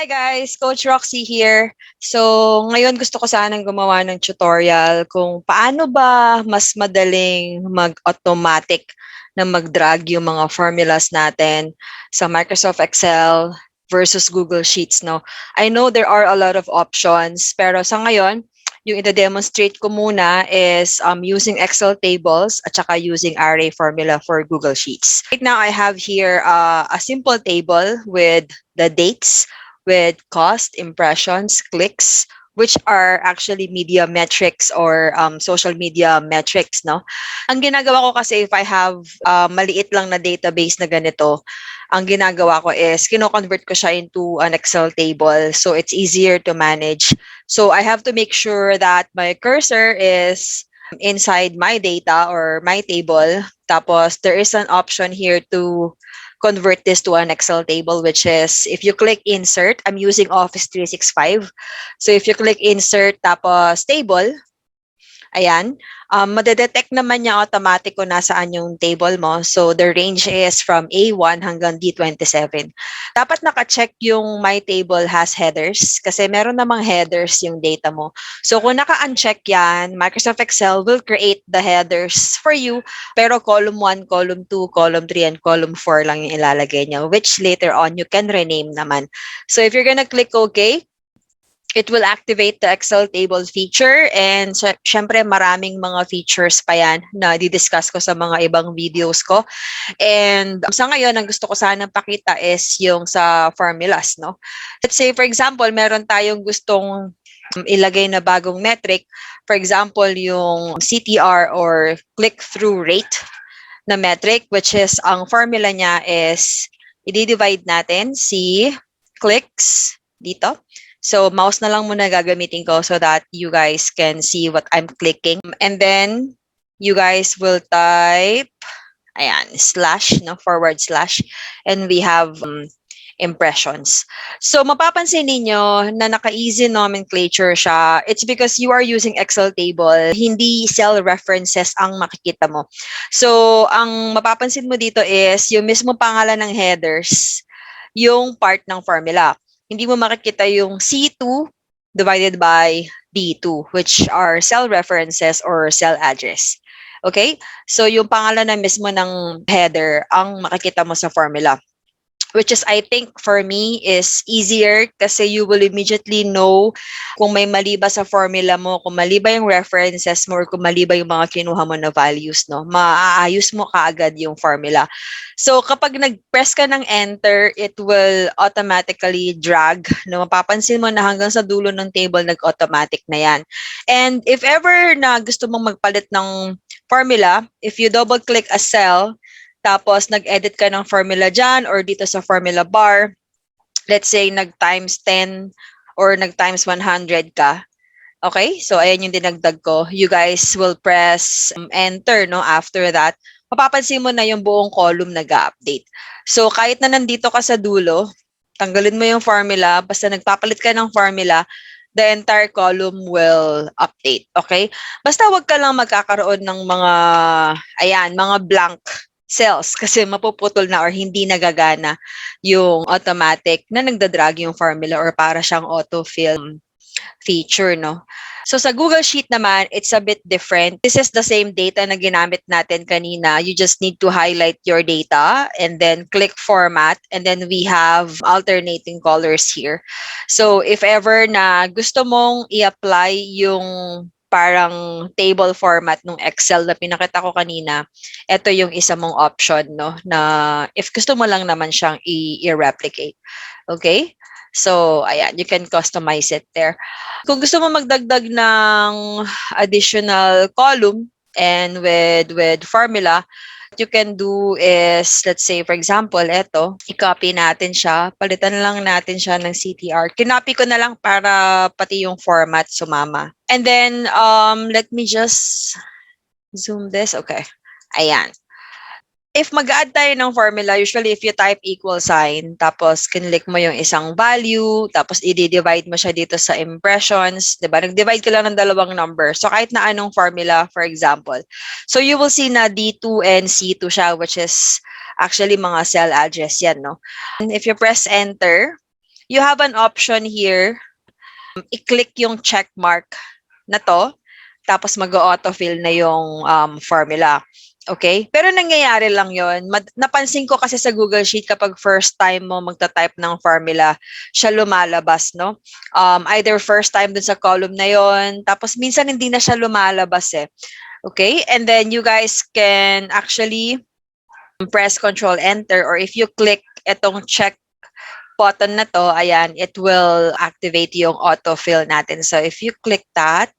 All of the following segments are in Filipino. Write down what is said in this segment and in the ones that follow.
Hi guys, Coach Roxy here. So, ngayon gusto ko sanang gumawa ng tutorial kung paano ba mas madaling mag-automatic na mag-drag yung mga formulas natin sa Microsoft Excel versus Google Sheets, no? I know there are a lot of options, pero sa ngayon, yung ita-demonstrate ko muna is um, using Excel tables at saka using array formula for Google Sheets. Right now, I have here uh, a simple table with the dates, with cost, impressions, clicks, which are actually media metrics or um, social media metrics, no? Ang ginagawa ko kasi if I have uh, maliit lang na database na ganito, ang ginagawa ko is kino-convert ko siya into an Excel table so it's easier to manage. So I have to make sure that my cursor is inside my data or my table. Tapos there is an option here to convert this to an Excel table, which is if you click insert, I'm using Office 365. So if you click insert tapos table, ayan, um, madedetect naman niya automatic kung nasaan yung table mo. So the range is from A1 hanggang D27. Dapat naka-check yung my table has headers kasi meron namang headers yung data mo. So kung naka-uncheck yan, Microsoft Excel will create the headers for you pero column 1, column 2, column 3, and column 4 lang yung ilalagay niya which later on you can rename naman. So if you're gonna click OK, it will activate the Excel table feature and sy- syempre maraming mga features pa yan na didiscuss ko sa mga ibang videos ko. And um, sa ngayon, ang gusto ko sanang pakita is yung sa formulas, no? Let's say, for example, meron tayong gustong um, ilagay na bagong metric. For example, yung CTR or click-through rate na metric, which is, ang formula niya is, i-divide natin si clicks dito So, mouse na lang muna gagamitin ko so that you guys can see what I'm clicking. And then, you guys will type, ayan, slash, no, forward slash. And we have um, impressions. So, mapapansin ninyo na naka-easy nomenclature siya. It's because you are using Excel table, hindi cell references ang makikita mo. So, ang mapapansin mo dito is yung mismo pangalan ng headers, yung part ng formula hindi mo makikita yung C2 divided by D2, which are cell references or cell address. Okay? So, yung pangalan na mismo ng header ang makikita mo sa formula. Which is, I think, for me, is easier kasi you will immediately know kung may mali ba sa formula mo, kung mali ba yung references mo, or kung mali ba yung mga kinuha mo na values, no? Maaayos mo kaagad yung formula. So, kapag nag-press ka ng enter, it will automatically drag. No? Mapapansin mo na hanggang sa dulo ng table, nag-automatic na yan. And if ever na gusto mong magpalit ng formula, if you double-click a cell, tapos nag-edit ka ng formula dyan or dito sa formula bar, let's say nag-times 10 or nag-times 100 ka, Okay, so ayan yung dinagdag ko. You guys will press um, enter no after that mapapansin mo na yung buong column nag-update. So, kahit na nandito ka sa dulo, tanggalin mo yung formula, basta nagpapalit ka ng formula, the entire column will update. Okay? Basta wag ka lang magkakaroon ng mga, ayan, mga blank cells kasi mapuputol na or hindi nagagana yung automatic na nagdadrag yung formula or para siyang autofill feature, no? So sa Google Sheet naman, it's a bit different. This is the same data na ginamit natin kanina. You just need to highlight your data and then click format and then we have alternating colors here. So if ever na gusto mong i-apply yung parang table format ng Excel na pinakita ko kanina, ito yung isa mong option, no? Na if gusto mo lang naman siyang i-replicate. Okay? So, ayan, you can customize it there. Kung gusto mo magdagdag ng additional column and with with formula, you can do is, let's say, for example, ito, i-copy natin siya. Palitan lang natin siya ng CTR. Kinopy ko na lang para pati yung format sumama. And then, um, let me just zoom this. Okay. Ayan if mag-add tayo ng formula, usually if you type equal sign, tapos kinlik mo yung isang value, tapos i-divide mo siya dito sa impressions, di ba? Nag-divide ka lang ng dalawang number. So kahit na anong formula, for example. So you will see na D2 and C2 siya, which is actually mga cell address yan, no? And if you press enter, you have an option here. I-click yung check mark na to. Tapos mag-autofill na yung um, formula. Okay? Pero nangyayari lang yon. Napansin ko kasi sa Google Sheet kapag first time mo magta-type ng formula, siya lumalabas, no? Um, either first time dun sa column na yon, tapos minsan hindi na siya lumalabas eh. Okay? And then you guys can actually press Control Enter or if you click itong check button na to, ayan, it will activate yung autofill natin. So if you click that,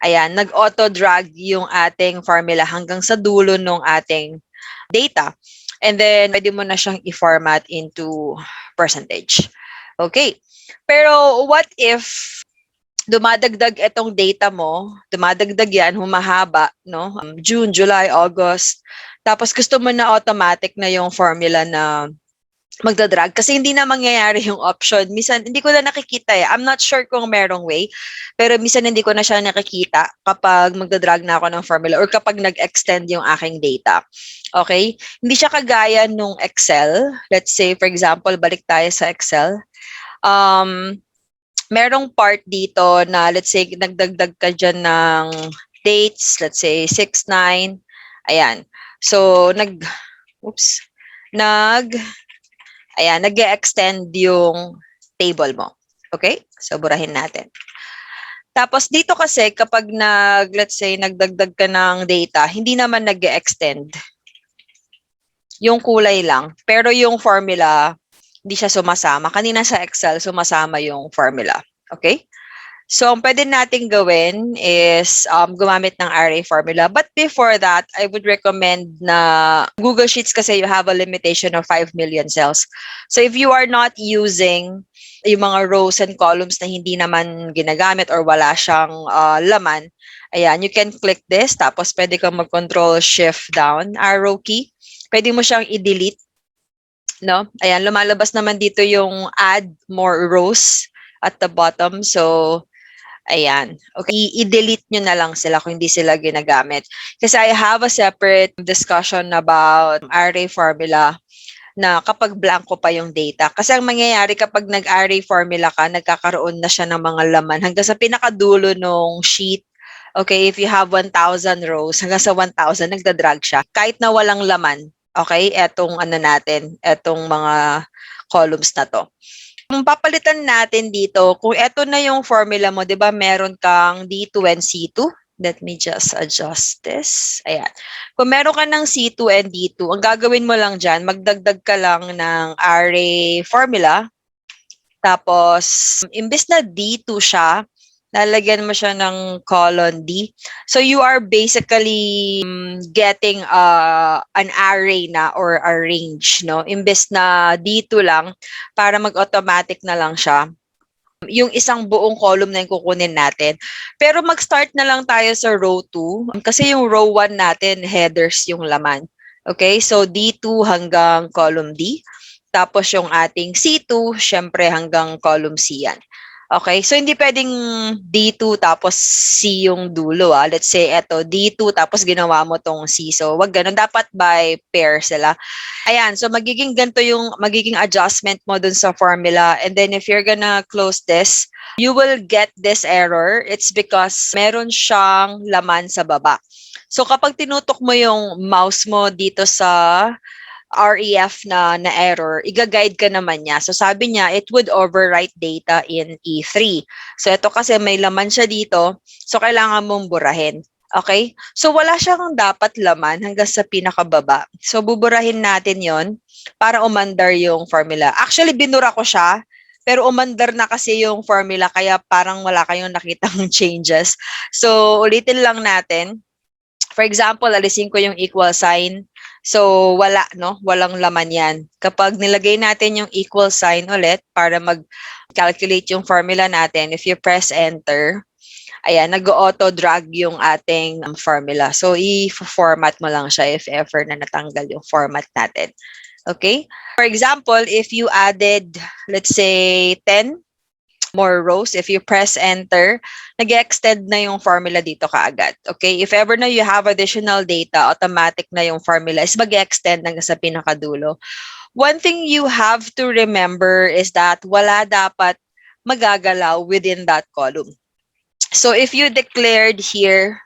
ayan, nag-auto drag yung ating formula hanggang sa dulo ng ating data. And then, pwede mo na siyang i-format into percentage. Okay. Pero what if dumadagdag itong data mo, dumadagdag yan, humahaba, no? Um, June, July, August. Tapos gusto mo na automatic na yung formula na magdadrag kasi hindi na mangyayari yung option. Minsan, hindi ko na nakikita eh. I'm not sure kung merong way, pero minsan hindi ko na siya nakikita kapag magdadrag na ako ng formula or kapag nag-extend yung aking data. Okay? Hindi siya kagaya nung Excel. Let's say, for example, balik tayo sa Excel. Um, merong part dito na, let's say, nagdagdag ka dyan ng dates, let's say, 6, 9. Ayan. So, nag, oops, nag, Ayan, nag extend yung table mo. Okay? So, burahin natin. Tapos, dito kasi, kapag nag, let's say, nagdagdag ka ng data, hindi naman nag extend Yung kulay lang. Pero yung formula, hindi siya sumasama. Kanina sa Excel, sumasama yung formula. Okay? So, ang pwede natin gawin is um, gumamit ng array formula. But before that, I would recommend na Google Sheets kasi you have a limitation of 5 million cells. So, if you are not using yung mga rows and columns na hindi naman ginagamit or wala siyang uh, laman, ayan, you can click this. Tapos, pwede kang mag-control shift down, arrow key. Pwede mo siyang i-delete. No? Ayan, lumalabas naman dito yung add more rows at the bottom. So, Ayan. Okay, i-delete nyo na lang sila kung hindi sila ginagamit. Kasi I have a separate discussion about array formula na kapag blanco pa yung data. Kasi ang mangyayari kapag nag-array formula ka, nagkakaroon na siya ng mga laman hanggang sa pinakadulo ng sheet. Okay, if you have 1,000 rows, hanggang sa 1,000, nagda-drag siya. Kahit na walang laman, okay, etong ano natin, etong mga columns na to. Kung papalitan natin dito, kung ito na yung formula mo, di ba, meron kang D2 and C2. Let me just adjust this. Ayan. Kung meron ka ng C2 and D2, ang gagawin mo lang dyan, magdagdag ka lang ng array formula. Tapos, imbes na D2 siya, lalagyan mo siya ng colon D. So you are basically um, getting uh, an array na or a range, no? Imbes na D2 lang, para mag-automatic na lang siya yung isang buong column na yung kukunin natin. Pero mag-start na lang tayo sa row 2 kasi yung row 1 natin, headers yung laman. Okay, so D2 hanggang column D. Tapos yung ating C2, syempre hanggang column C yan. Okay, so hindi pwedeng D2 tapos C yung dulo ah. Let's say eto D2 tapos ginawa mo tong C. So wag ganun, dapat by pair sila. Ayan, so magiging ganito yung magiging adjustment mo dun sa formula. And then if you're gonna close this, you will get this error. It's because meron siyang laman sa baba. So kapag tinutok mo yung mouse mo dito sa REF na, na error, iga-guide ka naman niya. So sabi niya, it would overwrite data in E3. So ito kasi may laman siya dito, so kailangan mong burahin. Okay? So wala siyang dapat laman hanggang sa pinakababa. So buburahin natin yon para umandar yung formula. Actually, binura ko siya, pero umandar na kasi yung formula kaya parang wala kayong nakitang changes. So ulitin lang natin. For example, alisin ko yung equal sign. So, wala, no? Walang laman yan. Kapag nilagay natin yung equal sign ulit para mag-calculate yung formula natin, if you press enter, ayan, nag-auto drag yung ating um, formula. So, i-format mo lang siya if ever na natanggal yung format natin. Okay? For example, if you added, let's say, 10 more rows. If you press enter, nag-extend na yung formula dito kaagad. Okay? If ever na you have additional data, automatic na yung formula is mag-extend hanggang sa pinakadulo. One thing you have to remember is that wala dapat magagalaw within that column. So if you declared here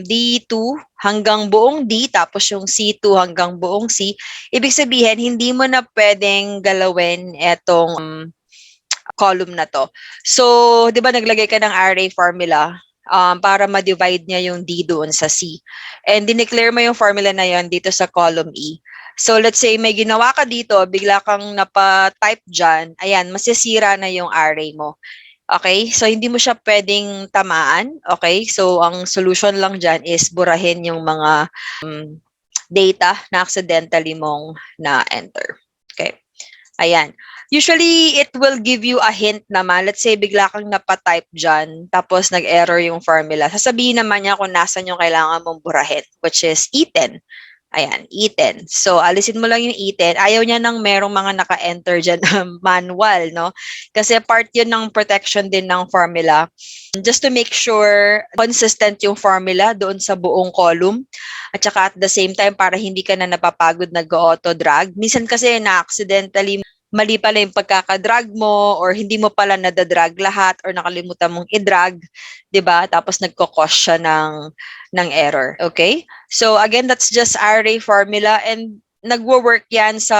D2 hanggang buong D tapos yung C2 hanggang buong C, ibig sabihin hindi mo na pwedeng galawin etong um, column na to. So, 'di ba naglagay ka ng array formula um, para ma-divide niya yung D doon sa C. And dineclare mo yung formula na yon dito sa column E. So let's say may ginawa ka dito, bigla kang napa-type dyan, ayan, masisira na yung array mo. Okay? So, hindi mo siya pwedeng tamaan. Okay? So, ang solution lang dyan is burahin yung mga um, data na accidentally mong na-enter. Ayan. Usually, it will give you a hint naman. Let's say, bigla kang napatype dyan, tapos nag-error yung formula. Sasabihin naman niya kung nasan yung kailangan mong burahin, which is E10. Ayan, E10. So, alisin mo lang yung E10. Ayaw niya nang merong mga naka-enter dyan manual, no? Kasi part yun ng protection din ng formula. Just to make sure consistent yung formula doon sa buong column. At saka at the same time, para hindi ka na napapagod nag-auto-drag. Minsan kasi na-accidentally mali pala yung pagkakadrag mo or hindi mo pala nadadrag lahat or nakalimutan mong i-drag, 'di ba? Tapos nagko-cause siya ng ng error, okay? So again, that's just array formula and nagwo-work yan sa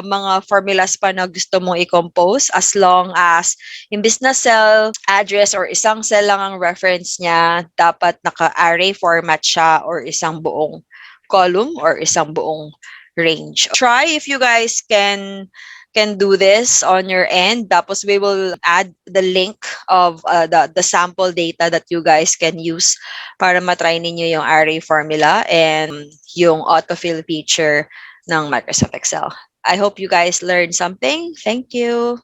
mga formulas pa na gusto mong i-compose as long as imbis na cell address or isang cell lang ang reference niya, dapat naka-array format siya or isang buong column or isang buong range. Try if you guys can can do this on your end. Tapos we will add the link of uh, the, the sample data that you guys can use para matry ninyo yung array formula and yung autofill feature ng Microsoft Excel. I hope you guys learned something. Thank you.